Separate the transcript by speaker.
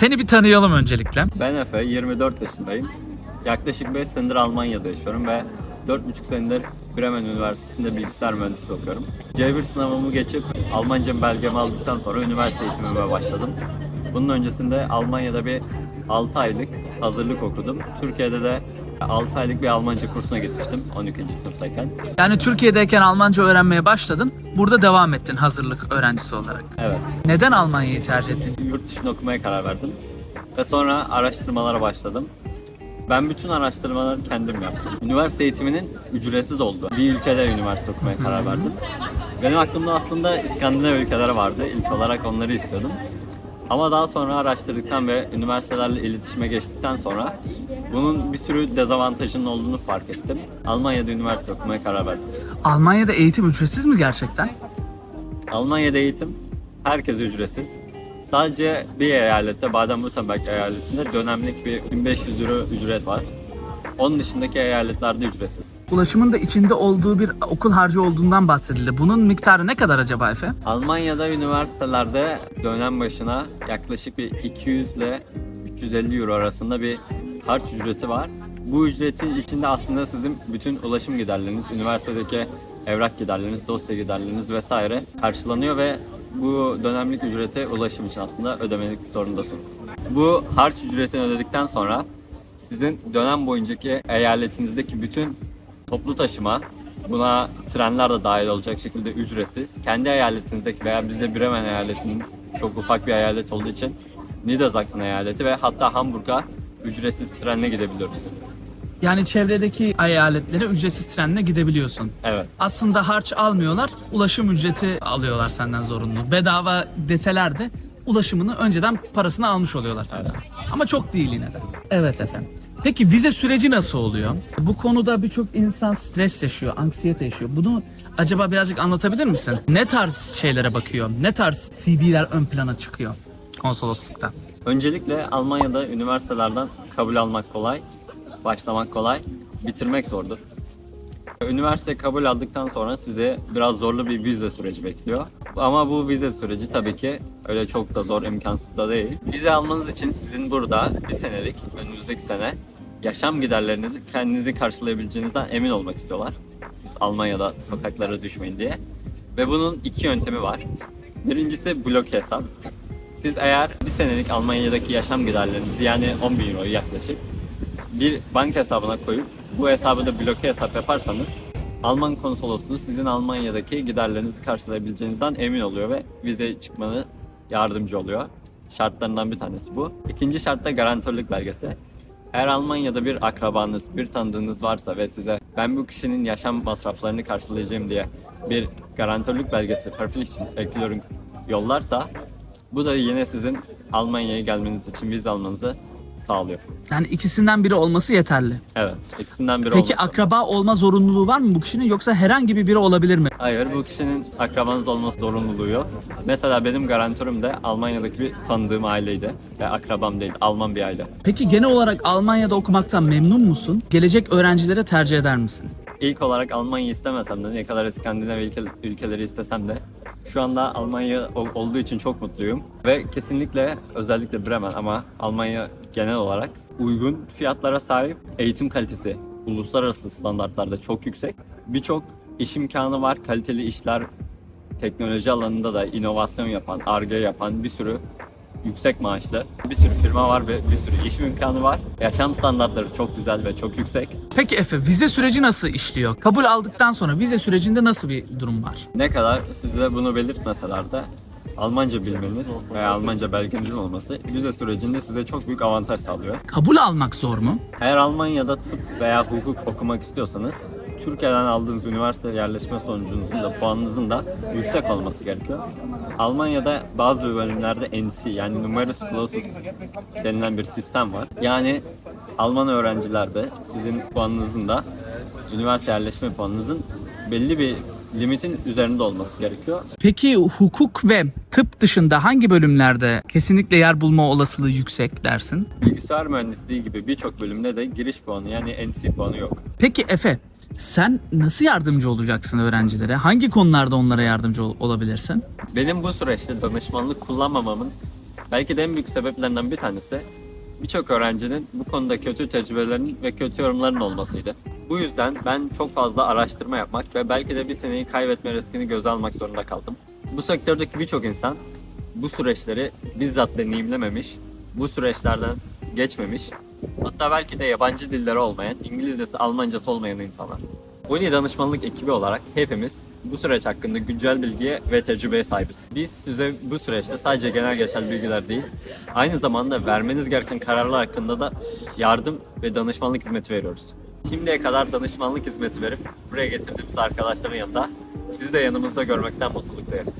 Speaker 1: Seni bir tanıyalım öncelikle.
Speaker 2: Ben Efe, 24 yaşındayım. Yaklaşık 5 senedir Almanya'da yaşıyorum ve 4,5 senedir Bremen Üniversitesi'nde bilgisayar mühendisliği okuyorum. C1 sınavımı geçip Almanca belgemi aldıktan sonra üniversite eğitimime başladım. Bunun öncesinde Almanya'da bir 6 aylık hazırlık okudum. Türkiye'de de 6 aylık bir Almanca kursuna gitmiştim 12. sınıftayken.
Speaker 1: Yani Türkiye'deyken Almanca öğrenmeye başladın. Burada devam ettin hazırlık öğrencisi olarak.
Speaker 2: Evet,
Speaker 1: Neden Almanya'yı tercih ettin?
Speaker 2: yurt dışında okumaya karar verdim. Ve sonra araştırmalara başladım. Ben bütün araştırmaları kendim yaptım. Üniversite eğitiminin ücretsiz olduğu bir ülkede üniversite okumaya karar verdim. Benim aklımda aslında İskandinav ülkeleri vardı. İlk olarak onları istiyordum. Ama daha sonra araştırdıktan ve üniversitelerle iletişime geçtikten sonra bunun bir sürü dezavantajının olduğunu fark ettim. Almanya'da üniversite okumaya karar verdim.
Speaker 1: Almanya'da eğitim ücretsiz mi gerçekten?
Speaker 2: Almanya'da eğitim herkese ücretsiz. Sadece bir eyalette Baden-Württemberg eyaletinde dönemlik bir 1500 euro ücret var. Onun dışındaki eyaletlerde ücretsiz.
Speaker 1: Ulaşımın da içinde olduğu bir okul harcı olduğundan bahsedildi. Bunun miktarı ne kadar acaba Efe?
Speaker 2: Almanya'da üniversitelerde dönem başına yaklaşık bir 200 ile 350 euro arasında bir harç ücreti var. Bu ücretin içinde aslında sizin bütün ulaşım giderleriniz, üniversitedeki evrak giderleriniz, dosya giderleriniz vesaire karşılanıyor ve bu dönemlik ücreti ulaşım için aslında ödemek zorundasınız. Bu harç ücretini ödedikten sonra sizin dönem boyuncaki eyaletinizdeki bütün toplu taşıma, buna trenler de dahil olacak şekilde ücretsiz. Kendi eyaletinizdeki veya bizde Bremen eyaletinin çok ufak bir eyalet olduğu için Niedersachsen eyaleti ve hatta Hamburg'a ücretsiz trenle gidebiliyoruz.
Speaker 1: Yani çevredeki eyaletlere ücretsiz trenle gidebiliyorsun.
Speaker 2: Evet.
Speaker 1: Aslında harç almıyorlar, ulaşım ücreti alıyorlar senden zorunlu. Bedava deseler de ulaşımını önceden parasını almış oluyorlar senden. Ama çok değil yine de. Evet efendim. Peki vize süreci nasıl oluyor? Bu konuda birçok insan stres yaşıyor, anksiyete yaşıyor. Bunu acaba birazcık anlatabilir misin? Ne tarz şeylere bakıyor? Ne tarz CV'ler ön plana çıkıyor konsoloslukta?
Speaker 2: Öncelikle Almanya'da üniversitelerden kabul almak kolay, başlamak kolay, bitirmek zordur. Üniversite kabul aldıktan sonra size biraz zorlu bir vize süreci bekliyor. Ama bu vize süreci tabii ki öyle çok da zor, imkansız da değil. Vize almanız için sizin burada bir senelik, önümüzdeki sene yaşam giderlerinizi kendinizi karşılayabileceğinizden emin olmak istiyorlar. Siz Almanya'da sokaklara düşmeyin diye. Ve bunun iki yöntemi var. Birincisi blok hesap. Siz eğer bir senelik Almanya'daki yaşam giderlerinizi yani 10 bin euroyu yaklaşık bir banka hesabına koyup bu hesabı da bloke hesap yaparsanız Alman konsolosluğu sizin Almanya'daki giderlerinizi karşılayabileceğinizden emin oluyor ve vize çıkmanı yardımcı oluyor. Şartlarından bir tanesi bu. İkinci şart da garantörlük belgesi. Eğer Almanya'da bir akrabanız, bir tanıdığınız varsa ve size ben bu kişinin yaşam masraflarını karşılayacağım diye bir garantörlük belgesi, Verpflichtungserklärung yollarsa bu da yine sizin Almanya'ya gelmeniz için vize almanızı sağlıyor.
Speaker 1: Yani ikisinden biri olması yeterli.
Speaker 2: Evet, ikisinden biri
Speaker 1: Peki
Speaker 2: olması.
Speaker 1: akraba olma zorunluluğu var mı bu kişinin yoksa herhangi bir biri olabilir mi?
Speaker 2: Hayır, bu kişinin akrabanız olması zorunluluğu yok. Mesela benim garantörüm de Almanya'daki bir tanıdığım aileydi. Ve akrabam değil, Alman bir aile.
Speaker 1: Peki genel olarak Almanya'da okumaktan memnun musun? Gelecek öğrencilere tercih eder misin?
Speaker 2: İlk olarak Almanya istemesem de ne kadar İskandinav ülke- ülkeleri istesem de şu anda Almanya ol- olduğu için çok mutluyum. Ve kesinlikle özellikle Bremen ama Almanya genel olarak uygun fiyatlara sahip eğitim kalitesi uluslararası standartlarda çok yüksek. Birçok iş imkanı var, kaliteli işler teknoloji alanında da inovasyon yapan, ARGE yapan bir sürü yüksek maaşlı bir sürü firma var ve bir sürü iş imkanı var. Yaşam standartları çok güzel ve çok yüksek.
Speaker 1: Peki Efe vize süreci nasıl işliyor? Kabul aldıktan sonra vize sürecinde nasıl bir durum var?
Speaker 2: Ne kadar size bunu belirtmeseler de Almanca bilmeniz veya Almanca belgenizin olması vize sürecinde size çok büyük avantaj sağlıyor.
Speaker 1: Kabul almak zor mu?
Speaker 2: Eğer Almanya'da tıp veya hukuk okumak istiyorsanız Türkiye'den aldığınız üniversite yerleşme sonucunuzun da puanınızın da yüksek olması gerekiyor. Almanya'da bazı bölümlerde NC yani numerus clausus denilen bir sistem var. Yani Alman öğrencilerde sizin puanınızın da üniversite yerleşme puanınızın belli bir limitin üzerinde olması gerekiyor.
Speaker 1: Peki hukuk ve tıp dışında hangi bölümlerde kesinlikle yer bulma olasılığı yüksek dersin?
Speaker 2: Bilgisayar mühendisliği gibi birçok bölümde de giriş puanı yani NC puanı yok.
Speaker 1: Peki Efe sen nasıl yardımcı olacaksın öğrencilere? Hangi konularda onlara yardımcı ol- olabilirsin?
Speaker 2: Benim bu süreçte danışmanlık kullanmamamın Belki de en büyük sebeplerinden bir tanesi birçok öğrencinin bu konuda kötü tecrübelerinin ve kötü yorumlarının olmasıydı. Bu yüzden ben çok fazla araştırma yapmak ve belki de bir seneyi kaybetme riskini göze almak zorunda kaldım. Bu sektördeki birçok insan bu süreçleri bizzat deneyimlememiş, bu süreçlerden geçmemiş, hatta belki de yabancı dilleri olmayan, İngilizcesi, Almancası olmayan insanlar. Uni danışmanlık ekibi olarak hepimiz bu süreç hakkında güncel bilgiye ve tecrübeye sahibiz. Biz size bu süreçte sadece genel geçer bilgiler değil, aynı zamanda vermeniz gereken kararlar hakkında da yardım ve danışmanlık hizmeti veriyoruz. Şimdiye kadar danışmanlık hizmeti verip buraya getirdiğimiz arkadaşların yanında sizi de yanımızda görmekten mutluluk duyarız.